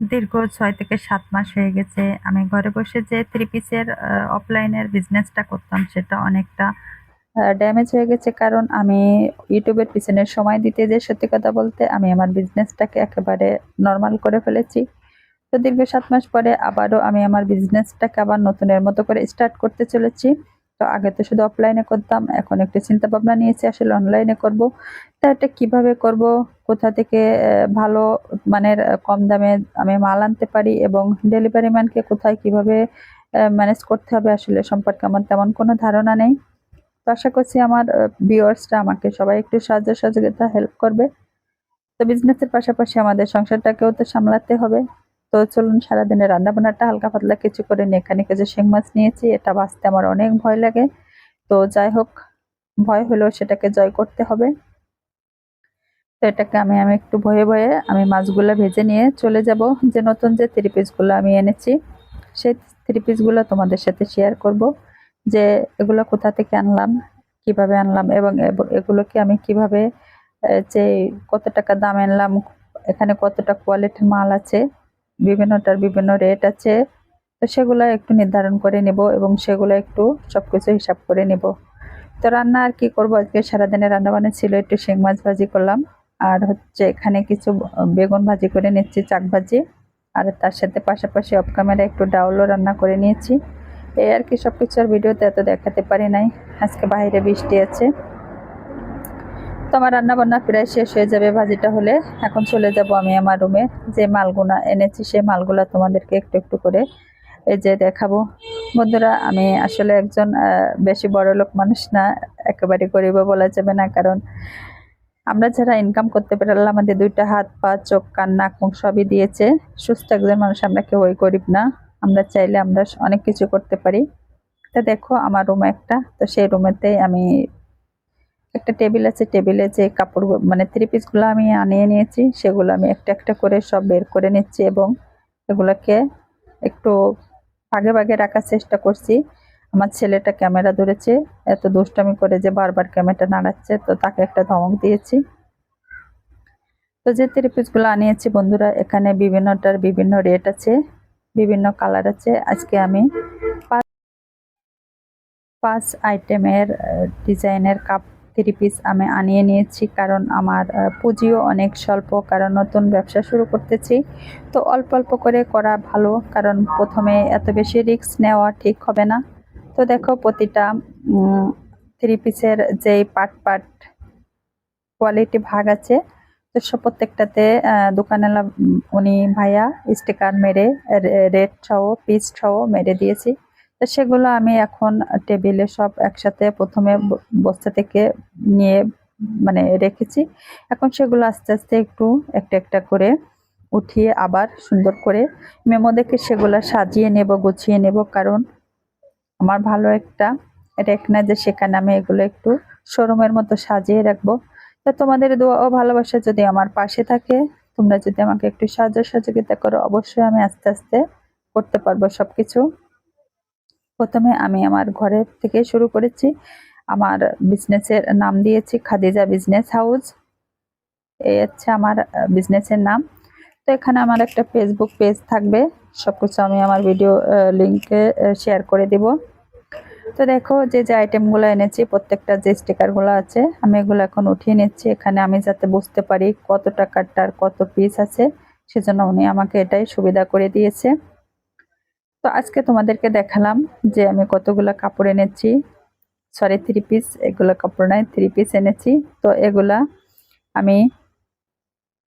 দীর্ঘ ছয় থেকে সাত মাস হয়ে গেছে। আমি ঘরে বসে যে থ্রি পিসের অফলাইনের বিজনেসটা করতাম সেটা অনেকটা ড্যামেজ হয়ে গেছে। কারণ আমি ইউটিউবের পিছনে সময় দিতে যেয়ে সত্যি কথা বলতে আমি আমার বিজনেসটাকে একেবারে নর্মাল করে ফেলেছি। তো দীর্ঘ সাত মাস পরে আবারও আমি আমার বিজনেসটাকে আবার নতুনের মতো করে স্টার্ট করতে চলেছি। তো আগে তো শুধু অফলাইনে করতাম। এখন একটু চিন্তা ভাবনা নিয়েছি আসলে অনলাইনে করব। তা এটা কীভাবে করব? কোথা থেকে ভালো মানের কম দামে আমি মাল আনতে পারি এবং ডেলিভারি ম্যানকে কোথায় কীভাবে ম্যানেজ করতে হবে আসলে সম্পর্কে আমার তেমন কোনো ধারণা নেই। তো আশা করছি আমার আ ভিউয়ার্সরা আমাকে সবাই একটু সাহায্য সহযোগিতা হেল্প করবে। তো বিজনেসের পাশাপাশি আমাদের সংসারটাকেও তো সামলাতে হবে। তো চলুন সারাদিনের রান্নাবান্নাটা হালকা পাতলা কিছু করে নিয়ে এখানে কিছু শিং মাছ নিয়েছি। এটা বাঁচতে আমার অনেক ভয় লাগে। তো যাই হোক, ভয় হলেও সেটাকে জয় করতে হবে। তো এটাকে আমি আমি একটু ভয়ে, ভয়ে আমি মাছগুলো ভেজে নিয়ে চলে যাব যে নতুন যে থ্রি পিসগুলো আমি এনেছি সেই থ্রি পিসগুলো তোমাদের সাথে শেয়ার করব যে এগুলো কোথা থেকে আনলাম, কীভাবে আনলাম এবং এগুলোকে আমি কীভাবে যে কত টাকা দাম আনলাম, এখানে কতটা কোয়ালিটির মাল আছে, বিভিন্নটার বিভিন্ন রেট আছে। তো সেগুলো একটু নির্ধারণ করে নেব এবং সেগুলো একটু সব কিছু হিসাব করে নেব। তো রান্না আর কি করব আজকে সারাদিনের রান্নাবান্না ছিল একটু শিং মাছ ভাজি করলাম। আর হচ্ছে এখানে কিছু বেগুন ভাজি করে নিচ্ছি চাক ভাজি। আর তার সাথে পাশাপাশি অফ ক্যামেরা একটু ডাউলও রান্না করে নিয়েছি। এই আর কি সবকিছু আর ভিডিওতে এত দেখাতে পারি নাই। আজকে বাইরে বৃষ্টি আছে। তো আমার রান্নাবান্না প্রায় শেষ হয়ে যাবে ভাজিটা হলে। এখন চলে যাব আমি আমার রুমে। যে মালগুনা এনেছি সেই মালগুলা তোমাদেরকে একটু, একটু করে এই যে দেখাবো। বন্ধুরা আমি আসলে একজন বেশি বড়লোক মানুষ না। একেবারে গরিব বলা যাবে না। কারণ আমরা যারা ইনকাম করতে পারি আল্লাহ আমাদের দুইটা হাত, পা, চোখ, কান, নাক, মুখ সবই দিয়েছে। সুস্থ একজন মানুষ আমরা কেউ ওই গরিব না। আমরা চাইলে আমরা অনেক কিছু করতে পারি। তো দেখো আমার রুম একটা। তো সেই রুমেতেই আমি একটা টেবিল আছে। টেবিলে যে কাপড় মানে থ্রি পিসগুলো আমি আনিয়ে নিয়েছি সেগুলো আমি একটা, একটা করে সব বের করে নিচ্ছি এবং এগুলাকে একটু ভাগে, ভাগে রাখার চেষ্টা করছি। আমার ছেলেটা ক্যামেরা ধরেছে। এত দুষ্টামি করে যে বারবার ক্যামেরাটা নাড়াচ্ছে তো তাকে একটা ধমক দিয়েছি। তো যে থ্রি পিসগুলো আনিয়েছি বন্ধুরা এখানে বিভিন্নটার বিভিন্ন রেট আছে, বিভিন্ন কালার আছে। আজকে আমি পাঁচ ৫ আইটেমের ডিজাইনের কাপ থ্রি পিস আমি আনিয়ে নিয়েছি। কারণ আমার পুঁজিও অনেক স্বল্প কারণ নতুন ব্যবসা শুরু করতেছি। তো অল্প, অল্প করে করা ভালো। কারণ প্রথমে এত বেশি রিস্ক নেওয়া ঠিক হবে না। তো দেখো প্রতিটা থ্রি পিসের যেই পার্ট, পার্ট কোয়ালিটি ভাগ আছে। তো সব প্রত্যেকটাতে আ দোকানওয়ালা উনি ভাইয়া স্টিকার মেরে রেড সহ পিস সহ মেরে দিয়েছি। তো সেগুলো আমি এখন টেবিলে সব একসাথে প্রথমে বস্তা থেকে নিয়ে মানে রেখেছি। এখন সেগুলো আস্তে, আস্তে একটু একটা, একটা করে উঠিয়ে আবার সুন্দর করে মেমো দেখে সেগুলো সাজিয়ে নেব, গুছিয়ে নেব। কারণ আমার ভালো একটা রেক না যে সেখানে আমি এগুলো একটু শোরুমের মতো সাজিয়ে রাখব। তো তোমাদের দোয়া ও ভালোবাসা যদি আমার পাশে থাকে, তোমরা যদি আমাকে একটু সাহায্য সহযোগিতা করো অবশ্যই আমি আস্তে, আস্তে করতে পারব সবকিছু। ১ম এ আমি আমার ঘরের থেকে শুরু করেছি। আমার বিজনেসের নাম দিয়েছি খাদিজা বিজনেস হাউস। এই হচ্ছে আমার বিজনেসের নাম। তো এখানে আমার একটা ফেসবুক পেজ থাকবে। সবকিছু আমি আমার ভিডিও লিঙ্কে শেয়ার করে দিব। তো দেখো যে, যে আইটেমগুলো এনেছি প্রত্যেকটা যে স্টিকারগুলো আছে আমি এগুলো এখন উঠিয়ে নিচ্ছি। এখানে আমি যাতে বুঝতে পারি কত টাকারটার কত পিস আছে সেজন্য উনি আমাকে এটাই সুবিধা করে দিয়েছে। তো আজকে তোমাদেরকে দেখালাম যে আমি কতগুলো কাপড় এনেছি। সরি থ্রি পিস এগুলো কাপড় নয় থ্রি পিস এনেছি। তো এগুলা আমি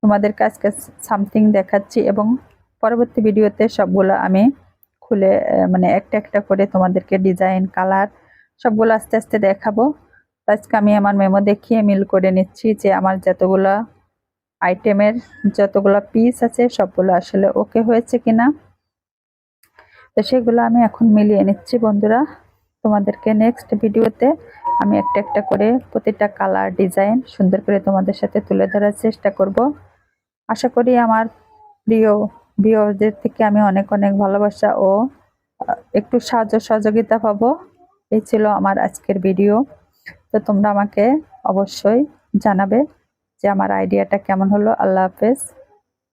তোমাদেরকে আজকে সামথিং দেখাচ্ছি এবং পরবর্তী ভিডিওতে সবগুলো আমি খুলে মানে একটা, একটা করে তোমাদেরকে ডিজাইন, কালার সবগুলো আস্তে, আস্তে দেখাবো। আজকে আমি আমার মেমো দেখিয়ে মিল করে নিচ্ছি যে আমার যতগুলা আইটেমের যতগুলা পিস আছে সবগুলো আসলে ওকে হয়েছে কিনা। তো সেগুলো আমি এখন মিলিয়ে নিচ্ছি বন্ধুরা। তোমাদেরকে নেক্সট ভিডিওতে আমি একটা, একটা করে প্রতিটা কালার, ডিজাইন সুন্দর করে তোমাদের সাথে তুলে ধরার চেষ্টা করব। আশা করি আমার প্রিয় ভিউয়ারদের থেকে আমি অনেক, অনেক ভালোবাসা ও একটু সাহায্য সহযোগিতা পাবো। এই ছিল আমার আজকের ভিডিও। তো তোমরা আমাকে অবশ্যই জানাবে যে আমার আইডিয়াটা কেমন হলো। আল্লাহ হাফেজ।